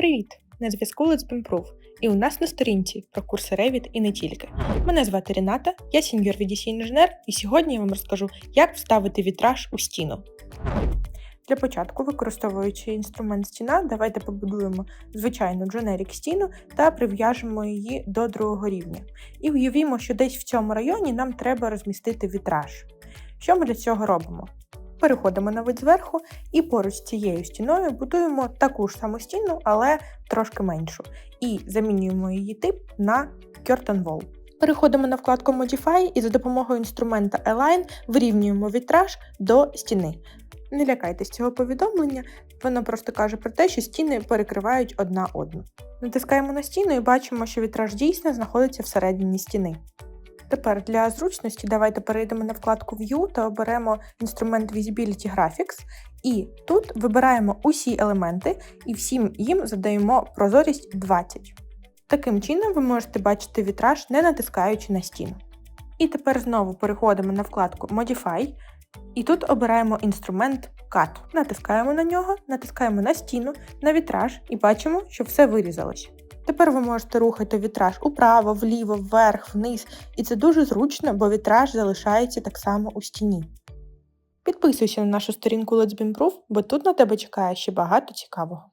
Привіт! На зв'язку Let's. І у нас на сторінці про курси Revit і не тільки. Мене звати Ріната, я сеньор VDC інженер, і сьогодні я вам розкажу, як вставити вітраж у стіну. Для початку, використовуючи інструмент стіна, давайте побудуємо звичайну дженерік стіну та прив'яжемо її до другого рівня. І уявімо, що десь в цьому районі нам треба розмістити вітраж. Що ми для цього робимо? Переходимо на вид зверху і поруч з цією стіною будуємо таку ж саму стіну, але трошки меншу. І замінюємо її тип на Curtain Wall. Переходимо на вкладку Modify і за допомогою інструмента Align вирівнюємо вітраж до стіни. Не лякайтесь цього повідомлення, воно просто каже про те, що стіни перекривають одна одну. Натискаємо на стіну і бачимо, що вітраж дійсно знаходиться всередині стіни. Тепер для зручності давайте перейдемо на вкладку View та оберемо інструмент Visibility Graphics. І тут вибираємо усі елементи і всім їм задаємо прозорість 20. Таким чином ви можете бачити вітраж, не натискаючи на стіну. І тепер знову переходимо на вкладку Modify, і тут обираємо інструмент Cut. Натискаємо на нього, натискаємо на стіну, на вітраж і бачимо, що все вирізалось. Тепер ви можете рухати вітраж управо, вліво, вверх, вниз, і це дуже зручно, бо вітраж залишається так само у стіні. Підписуйся на нашу сторінку Let's Be Improve, бо тут на тебе чекає ще багато цікавого.